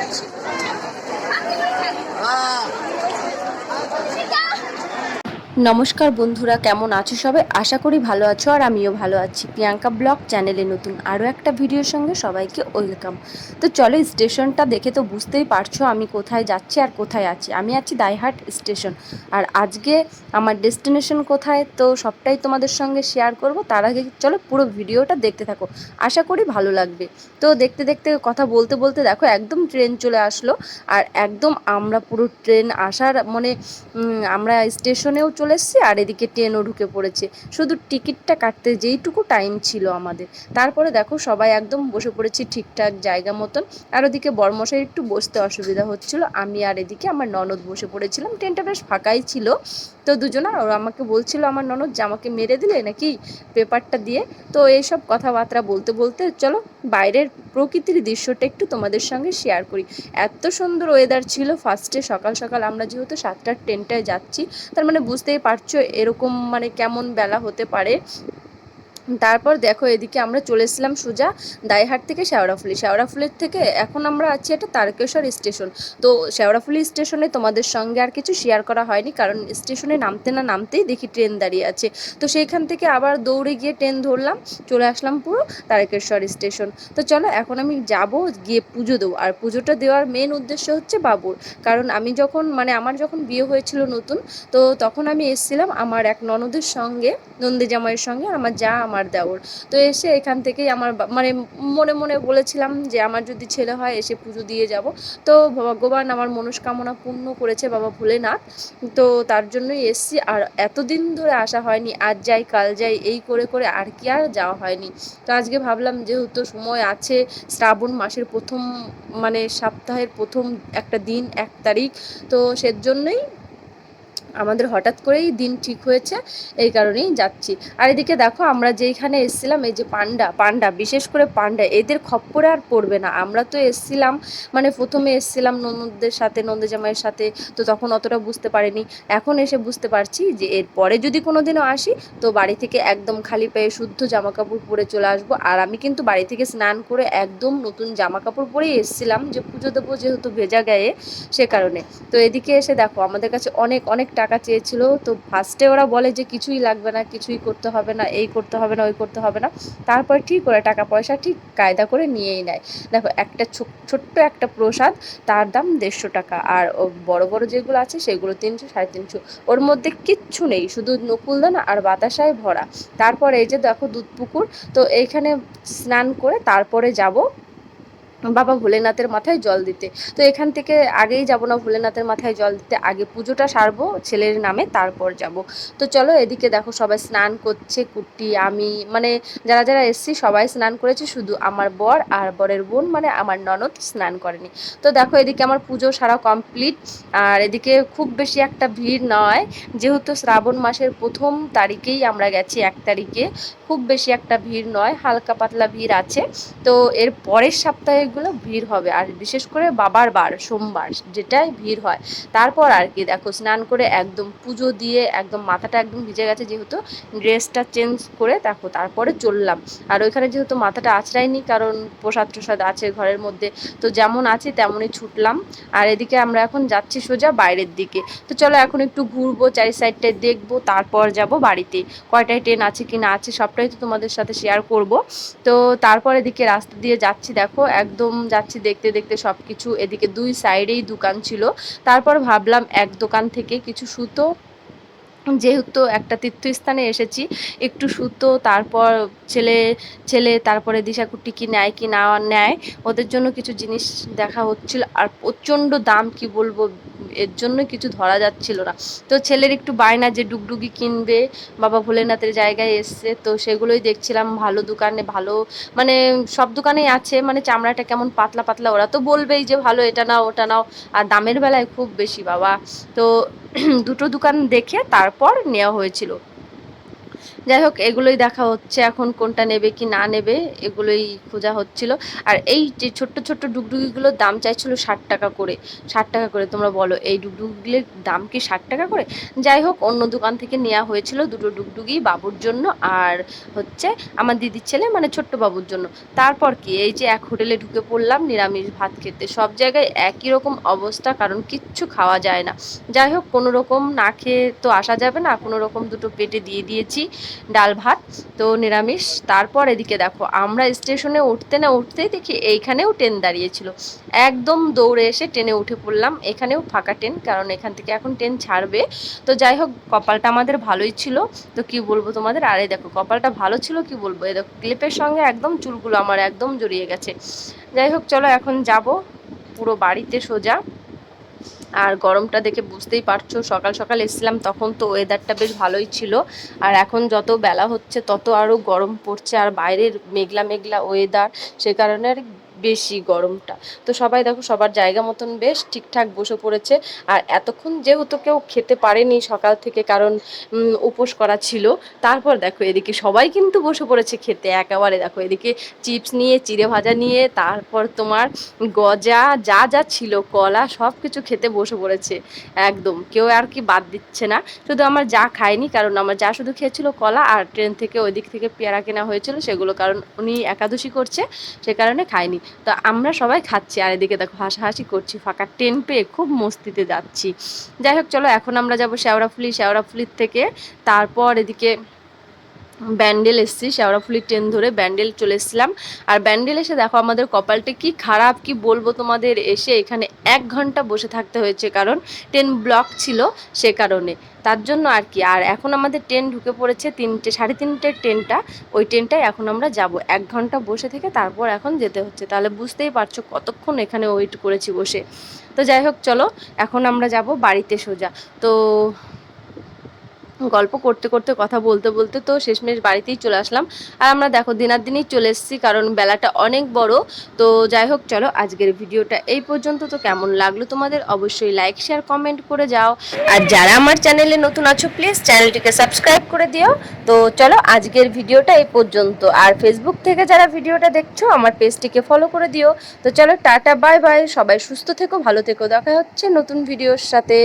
Jackson. নমস্কার বন্ধুরা, কেমন আছো সবাই? আশা করি ভালো আছো আর আমিও ভালো আছি। প্রিয়াঙ্কা ব্লগ চ্যানেলে নতুন আরও একটা ভিডিওর সঙ্গে সবাইকে ওয়েলকাম। তো চলো স্টেশনটা দেখে তো বুঝতেই পারছ আমি কোথায় যাচ্ছি আর কোথায় আছি। আমি আছি দাইহাট স্টেশন। আর আজকে আমার ডেস্টিনেশন কোথায় তো সবটাই তোমাদের সঙ্গে শেয়ার করব। তার আগে চলো, পুরো ভিডিওটা দেখতে থাকো। আশা করি ভালো লাগবে। তো দেখতে দেখতে কথা বলতে বলতে দেখো, একদম ট্রেন চলে আসলো। আর একদম আমরা পুরো ট্রেন আসার মানে আমরা স্টেশনেও চলে এসেছি আর এদিকে ট্রেনও ঢুকে পড়েছে। শুধু টিকিটটা কাটতে যেইটুকু টাইম ছিল আমাদের। তারপরে দেখো সবাই একদম বসে পড়েছি ঠিকঠাক জায়গা মতন। আর ওদিকে বর্মশাই একটু বসতে অসুবিধা হচ্ছিল। আমি আর এদিকে আমার ননদ বসে পড়েছিলাম। ট্রেনটা বেশ ফাঁকাই ছিল। তো দুজনা ওরা আমাকে বলছিল, আমার ননদ যে আমাকে মেরে দিলে নাকি পেপারটা দিয়ে? তো এইসব কথাবার্তা বলতে বলতে, চলো বাইরের প্রকৃতির দৃশ্যটা একটু তোমাদের সঙ্গে শেয়ার করি। এত সুন্দর ওয়েদার ছিল ফার্স্টে সকাল সকাল আমরা যেহেতু সাতটার ট্রেনটায় যাচ্ছি, তার মানে বুঝতেই পারছ এরকম মানে কেমন বেলা হতে পারে। তারপর দেখো এদিকে আমরা চলে এসেছিলাম সোজা দাইহাট থেকে শেওড়াফুলি শেওড়াফুলির থেকে এখন আমরা আছি এটা তারকেশ্বর স্টেশন। তো শেওড়াফুলি স্টেশনে তোমাদের সঙ্গে আর কিছু শেয়ার করা হয়নি, কারণ স্টেশনে নামতে না নামতেই দেখি ট্রেন দাঁড়িয়ে আছে। তো সেইখান থেকে আবার দৌড়ে গিয়ে ট্রেন ধরলাম, চলে আসলাম পুরো তারকেশ্বর স্টেশন। তো চলো এখন আমি যাব গিয়ে পুজো দেবো। আর পুজোটা দেওয়ার মেন উদ্দেশ্য হচ্ছে বাবুর। কারণ আমি যখন মানে আমার যখন বিয়ে হয়েছিল নতুন, তো তখন আমি এসেছিলাম আমার এক ননদের সঙ্গে নন্দী জামাইয়ের সঙ্গে আমার যা, আমার দেওর। তো এসে এখান থেকেই আমার মানে মনে মনে বলেছিলাম যে আমার যদি ছেলে হয় এসে পুজো দিয়ে যাব। তো ভগবান আমার মনস্কামনা পূর্ণ করেছে বাবা ভোলেনাথ। তো তার জন্যই এসছি। আর এতদিন ধরে আসা হয়নি। আজ যাই, কাল যাই, এই করে করে আর কি আর যাওয়া হয়নি। তো আজকে ভাবলাম যেহেতু সময় আছে, শ্রাবণ মাসের প্রথম মানে সপ্তাহের প্রথম একটা দিন, এক তারিখ, তো সেজন্যই আমাদের হঠাৎ করেই দিন ঠিক হয়েছে, এই কারণেই যাচ্ছি। আর এদিকে দেখো, আমরা যেইখানে এসেছিলাম, এই যে পান্ডা পান্ডা, বিশেষ করে পান্ডা, এদের খপ্পরে আর পড়বে না। আমরা তো এসেছিলাম মানে প্রথমে এসেছিলাম নন্দদের সাথে নন্দ জামাইয়ের সাথে, তো তখন অতটা বুঝতে পারিনি। এখন এসে বুঝতে পারছি যে এর পরে যদি কোনো দিনও আসি, তো বাড়ি থেকে একদম খালি পায়ে শুদ্ধ জামা কাপড় পরে চলে আসব। আর আমি কিন্তু বাড়ি থেকে স্নান করে একদম নতুন জামা কাপড় পরেই এসেছিলাম, যে পুজো দেবো যেহেতু ভেজা গায়ে, সে কারণে। তো এদিকে এসে দেখো, আমাদের কাছে অনেক অনেক টাকা চেয়েছিল, তো ফার্স্টে ওরা বলে যে কিছুই লাগবে না, কিছুই করতে হবে না, এই করতে হবে না, ওই করতে হবে না। তারপর ঠিক ওরা টাকা পয়সা ঠিক কায়দা করে নিয়েই নেয়। দেখো, একটা ছোট্ট একটা প্রসাদ, তার দাম দেড়শো টাকা, আর বড় বড় যেগুলো আছে সেগুলো তিনশো, সাড়ে তিনশো। ওর মধ্যে কিচ্ছু নেই, শুধু নকুলদানা আর বাতাসায় ভরা। তারপর এই যে দেখো দুধ পুকুর, তো এইখানে স্নান করে তারপরে যাব বাবা ভোলেনাথের মাথায় জল দিতে। তো এখান থেকে আগেই যাব না ভোলেনাথের মাথায় জল দিতে, আগে পুজোটা সারবো, ছেলের নামে তারপর যাব। তো চলো এদিকে দেখো সবাই স্নান করছে কুটি আমি মানে যারা যারা এসছি সবাই স্নান করেছে, শুধু আমার বর আর বরের বোন মানে আমার ননদ স্নান করেনি। তো দেখো এদিকে আমার পুজো সারা কমপ্লিট, আর এদিকে খুব বেশি একটা ভিড় নয়, যেহেতু শ্রাবণ মাসের প্রথম তারিখেই আমরা গেছি এক তারিখে, খুব বেশি একটা ভিড় নয়, হালকা পাতলা ভিড় আছে। তো এর পরের সপ্তাহেগুলো ভিড় হবে। আর বিশেষ করে বাবার বার, সোমবার, যেটাই ভিড় হয়। তারপর আর কি, দেখো, স্নান করে একদম পুজো দিয়ে একদম মাথাটা একদম ভিজে গেছে যেহেতু, ড্রেসটা চেঞ্জ করে দেখো, তারপরে চললাম। আর ওইখানে যেহেতু মাথাটা আঁচড়াইনি কারণ প্রসাদ টসাদ আছে ঘরের মধ্যে, তো যেমন আছি তেমনই ছুটলাম। আর এদিকে আমরা এখন যাচ্ছি সোজা বাইরের দিকে। তো চলো এখন একটু ঘুরবো, চারি সাইডটায় দেখব, তারপর যাব বাড়িতে। কয়টায় ট্রেন আছে কি না আছে, সবটাই তো তোমাদের সাথে শেয়ার করব। তো তারপর এদিকে রাস্তা দিয়ে যাচ্ছি, দেখো, একদম যাচ্ছি দেখতে দেখতে সব কিছু এদিকে দুই সাইডেই দোকান ছিল। তারপর ভাবলাম এক দোকান থেকে কিছু সুতো যেহেতু একটা তীর্থস্থানে এসেছি, একটু সুতো, তারপর ছেলে ছেলে, তারপরে দিশাকুটি কি নেয় কি না নেয়, ওদের জন্য কিছু জিনিস দেখা হচ্ছিল, আর প্রচণ্ড দাম কি বলব, এর জন্য কিছু ধরা যাচ্ছিল না। তো ছেলের একটু বায়না যে ডুগডুগি কিনবে, বাবা ভোলেনাথের জায়গায় এসছে, তো সেগুলোই দেখছিলাম, ভালো দোকানে, ভালো মানে সব দোকানেই আছে মানে চামড়াটা কেমন পাতলা পাতলা, ওরা তো বলবেই যে ভালো, এটা নাও, ওটা নাও, আর দামের বেলায় খুব বেশি, বাবা। তো দুটো দোকান দেখে তারপর নেওয়া হয়েছিল। যাই হোক, এগুলোই দেখা হচ্ছে এখন কোনটা নেবে কি না নেবে, এগুলোই খোঁজা হচ্ছিল। আর এই যে ছোট্ট ছোট্ট ডুগডুগিগুলোর দাম চাইছিল ষাট টাকা করে। ষাট টাকা করে, তোমরা বলো, এই ডুগডুগিগুলির দাম কি ষাট টাকা করে? যাই হোক, অন্য দোকান থেকে নেওয়া হয়েছিল দুটো ডুগডুগি বাবুর জন্য আর হচ্ছে আমার দিদির ছেলে মানে ছোট্ট বাবুর জন্য। তারপর কি, এই যে এক হোটেলে ঢুকে পড়লাম, নিরামিষ ভাত খেতে। সব জায়গায় একই রকম অবস্থা, কারণ কিচ্ছু খাওয়া যায় না। যাই হোক, কোনো রকম না খেয়ে তো আসা যাবে না, কোনো রকম দুটো পেটে দিয়ে দিয়েছি। ডাল ভাত, তো নিরামিষ। তারপর এদিকে দেখো, আমরা স্টেশনে উঠতে না উঠতেই দেখি এইখানেও ট্রেন দাঁড়িয়েছিল। একদম দৌড়ে এসে ট্রেনে উঠে পড়লাম। এখানেও ফাঁকা ট্রেন, কারণ এখান থেকে এখন ট্রেন ছাড়বে। তো যাই হোক, কপালটা আমাদের ভালোই ছিল। তো কি বলব তোমাদের? আরে দেখো, কপালটা ভালো ছিল কি বলব? এই দেখো, ক্লিপের সঙ্গে একদম চুলগুলো আমার একদম জড়িয়ে গেছে। যাই হোক, চলো এখন যাব। পুরো বাড়িতে সোজা। আর গরমটা দেখে বুঝতেই পারছ, সকাল সকাল এসছিলাম, তখন তো ওয়েদারটা বেশ ভালোই ছিল। আর এখন যত বেলা হচ্ছে, তত আরও গরম পড়ছে। আর বাইরের মেঘলা মেঘলা ওয়েদার সে কারণে আর বেশি গরমটা। তো সবাই দেখো সবার জায়গা মতন বেশ ঠিকঠাক বসে পড়েছে। আর এতক্ষণ যেহেতু কেউ খেতে পারেনি সকাল থেকে কারণ উপোস করা ছিল, তারপর দেখো এদিকে সবাই কিন্তু বসে পড়েছে খেতে। একেবারে দেখো এদিকে চিপস নিয়ে, চিড়ে ভাজা নিয়ে, তারপর তোমার গজা, যা যা ছিল, কলা সব কিছু খেতে বসে পড়েছে। একদম, কেউ আর কি বাদ দিচ্ছে না। শুধু আমার যা খায়নি, কারণ আমার যা শুধু খেয়েছিল কলা আর ট্রেন থেকে ওই দিক থেকে পেয়ারা কেনা হয়েছিল, সেগুলো কারণ উনি একাদশী করছে, সে কারণে খায়নি। তো আমরা সবাই খাচ্ছি, আর এদিকে দেখো হাসাহাসি করছি, ফাঁকা টেন পেয়ে খুব মস্তিতে যাচ্ছি। যাই হোক, চলো এখন আমরা যাব শেওড়াফুলি, শেওড়াফুলির থেকে। তারপর এদিকে ব্যান্ডেল এসছি, শেওড়াফুলির ট্রেন ধরে ব্যান্ডেল চলে এসেছিলাম। আর ব্যান্ডেল এসে দেখো আমাদের কপালটা কি খারাপ, কি বলব তোমাদের, এসে এখানে এক ঘণ্টা বসে থাকতে হয়েছে, কারণ ট্রেন ব্লক ছিল সে কারণে। তার জন্য আর কি, আর এখন আমাদের ট্রেন ঢুকে পড়েছে তিনটে, সাড়ে তিনটের ট্রেনটা, ওই ট্রেনটায় এখন আমরা যাব। এক ঘণ্টা বসে থেকে তারপর এখন যেতে হচ্ছে। তাহলে বুঝতেই পারছ কতক্ষণ এখানে ওয়েট করেছি বসে। তো যাই হোক, চলো, এখন আমরা যাব বাড়িতে সোজা। তো গল্প করতে করতে, কথা বলতে বলতে তো শেষমেশ বাড়িতেই চলে আসলাম। আর আমরা দেখো দিনার দিনই চলে এসেছি, কারণ বেলাটা অনেক বড়। তো যাই হোক, চলো আজকের ভিডিওটা এই পর্যন্ত। তো কেমন লাগল তোমাদের? অবশ্যই লাইক শেয়ার কমেন্ট করে যাও। আর যারা আমার চ্যানেলে নতুন আছো প্লিজ চ্যানেলটিকে সাবস্ক্রাইব করে দিও। তো চলো আজকের ভিডিওটা এই পর্যন্ত। আর ফেসবুক থেকে যারা ভিডিওটা দেখছ, আমার পেজটিকে ফলো করে দিও। তো চলো টাটা বাই বাই সবাই সুস্থ থেকো, ভালো থেকো। দেখা হচ্ছে নতুন ভিডিওর সাথে।